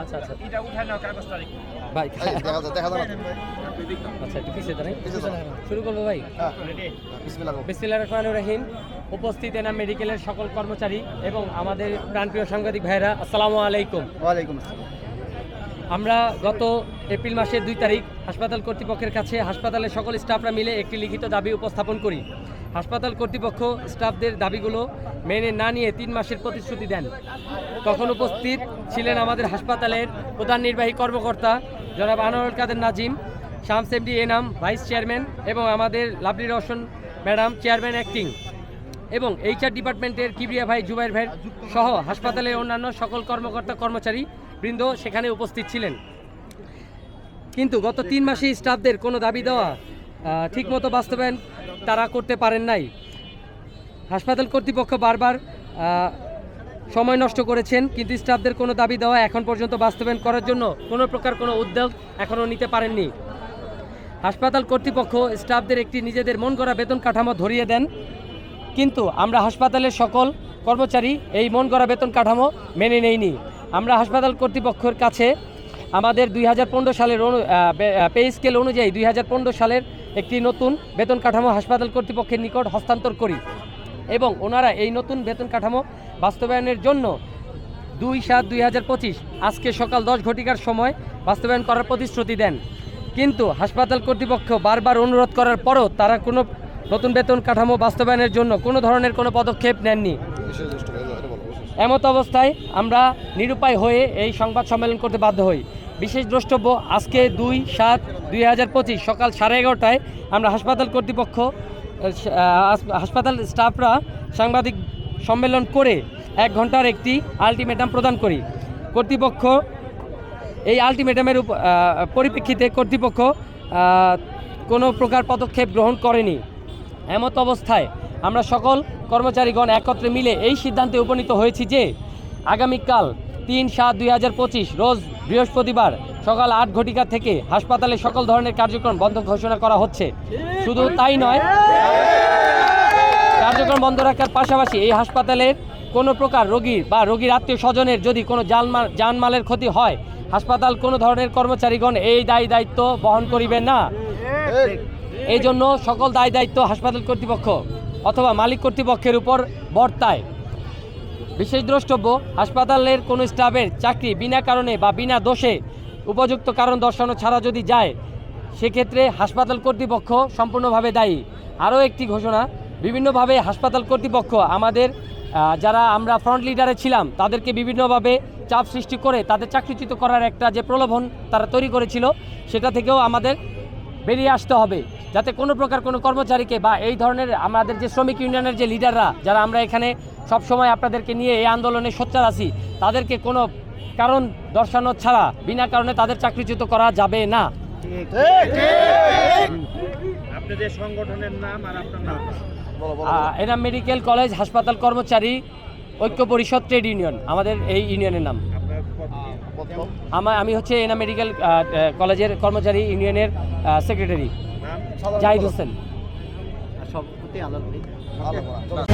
আচ্ছা আচ্ছা। এটা উঠায় নাও কাগজটা রেখে। ভাই দেখা যায় দেখা যায় আচ্ছা একটু পিছিয়ে দাঁড়াই শুরু করব ভাই। হ্যাঁ। বিসমিল্লাহ। বিসমিল্লাহ রহমান রহিম। উপস্থিত এনা মেডিকেলের সকল কর্মচারী এবং আমাদের প্রাণপ্রিয় সাংবাদিক ভাইরা আসসালামু আলাইকুম। ওয়ালাইকুম আসসালাম। আমরা গত এপ্রিল মাসের দুই তারিখ হাসপাতাল কর্তৃপক্ষের কাছে হাসপাতালের সকল স্টাফরা মিলে একটি লিখিত দাবি উপস্থাপন করি। হাসপাতাল কর্তৃপক্ষ স্টাফদের দাবিগুলো মেনে না নিয়ে তিন মাসের প্রতিশ্রুতি দেন। তখন উপস্থিত ছিলেন আমাদের হাসপাতালের প্রধান নির্বাহী কর্মকর্তা জনাব Anwar Kader Nazim, Shams MD Enam vice chairman এবং আমাদের lovely Roshan madam chairman acting এবং এইচআর ডিপার্টমেন্টের কিবরিয়া ভাই জুবাইর ভাই সহ হাসপাতালের অন্যান্য সকল কর্মকর্তা কর্মচারী বৃন্দ সেখানে উপস্থিত ছিলেন। কিন্তু গত তিন মাসে স্টাফদের কোনো দাবি দেওয়া ঠিকমতো বাস্তবায়ন তারা করতে পারেন নাই। হাসপাতাল কর্তৃপক্ষ বারবার সময় নষ্ট করেছেন, কিন্তু স্টাফদের কোনো দাবি দেওয়া এখন পর্যন্ত বাস্তবায়ন করার জন্য কোনো প্রকার কোনো উদ্যোগ এখনও নিতে পারেননি। হাসপাতাল কর্তৃপক্ষ স্টাফদের একটি নিজেদের মন করা বেতন কাঠামো ধরিয়ে দেন। কিন্তু আমরা হাসপাতালের সকল কর্মচারী এই মন করা বেতন কাঠামো মেনে নেইনি। আমরা হাসপাতাল কর্তৃপক্ষের কাছে আমাদের দুই হাজার পনেরো সালের পে স্কেল অনুযায়ী দুই হাজার পনেরো সালের একটি নতুন বেতন কাঠামো হাসপাতাল কর্তৃপক্ষের নিকট হস্তান্তর করি এবং ওনারা এই নতুন বেতন কাঠামো বাস্তবায়নের জন্য দুই সাত দুই হাজার পঁচিশ আজকে সকাল দশ ঘটিকার সময় বাস্তবায়ন করার প্রতিশ্রুতি দেন কিন্তু হাসপাতাল কর্তৃপক্ষ বারবার অনুরোধ করার পরও তারা কোনো নতুন বেতন কাঠামো বাস্তবায়নের জন্য কোনো ধরনের কোনো পদক্ষেপ নেননি। এমত অবস্থায় আমরা নিরুপায় হয়ে এই সংবাদ সম্মেলন করতে বাধ্য হই বিশেষ দ্রষ্টব্য, আজকে দুই সাত দুই হাজার পঁচিশ, সকাল সাড়ে এগারোটায় আমরা হাসপাতাল কর্তৃপক্ষ হাসপাতাল স্টাফরা সাংবাদিক সম্মেলন করে এক ঘণ্টার একটি আলটিমেটাম প্রদান করি। কর্তৃপক্ষ এই আলটিমেটামের পরিপ্রেক্ষিতে কর্তৃপক্ষ কোনো প্রকার পদক্ষেপ গ্রহণ করেনি। এমত অবস্থায় আমরা সকল কর্মচারীগণ একত্রে মিলে এই সিদ্ধান্তে উপনীত হয়েছি যে, আগামীকাল তিন সাত দুই রোজ বৃহস্পতিবার সকাল আট ঘটিকা থেকে হাসপাতালে সকল ধরনের কার্যক্রম বন্ধ ঘোষণা করা হচ্ছে। শুধু তাই নয়, কার্যক্রম বন্ধ রাখার পাশাপাশি এই হাসপাতালের কোনো প্রকার রোগীর বা রোগীর আত্মীয় স্বজনের যদি কোনো জানমাল জানমালের ক্ষতি হয়, হাসপাতাল কোনো ধরনের কর্মচারীগণ এই দায়ী দায়িত্ব বহন করিবেন না। এই জন্য সকল দায় দায়িত্ব হাসপাতাল কর্তৃপক্ষ অথবা মালিক কর্তৃপক্ষের উপর বর্তায়। বিশেষ দ্রষ্টব্য হাসপাতালের কোনো স্টাফের চাকরি বিনা কারণে বা বিনা দোষে উপযুক্ত কারণ দর্শানো ছাড়া যদি যায়, সেক্ষেত্রে হাসপাতাল কর্তৃপক্ষ সম্পূর্ণভাবে দায়ী। আরও একটি ঘোষণা, বিভিন্নভাবে হাসপাতাল কর্তৃপক্ষ আমাদের যারা আমরা ফ্রন্ট লিডারে ছিলাম, তাদেরকে বিভিন্নভাবে চাপ সৃষ্টি করে তাদের চাকরিচ্যুত করার একটা যে প্রলোভন তারা তৈরি করেছিল, সেটা থেকেও আমাদের বেরিয়ে আসতে হবে। যাতে কোনো প্রকার কোনো কর্মচারীকে বা এই ধরনের আমাদের যে শ্রমিক ইউনিয়নের যে লিডাররা যারা আমরা এখানে সব সময় আপনাদেরকে নিয়ে এই আন্দোলনে সোচ্চার আছি, তাদেরকে কোনো কারণ দর্শানো ছাড়া বিনা কারণে তাদের চাকরিচ্যুত করা যাবে না ঠিক, ঠিক। আপনাদের সংগঠনের নাম আর আপনার নাম বলো, বলো, এনাম মেডিকেল কলেজ হাসপাতাল কর্মচারী ঐক্য পরিষদ ট্রেড ইউনিয়ন আমাদের এই ইউনিয়নের নাম। আমার আমি হচ্ছে এনাম মেডিকেল কলেজের কর্মচারী ইউনিয়নের সেক্রেটারি জাহিদ হোসেন। চলো।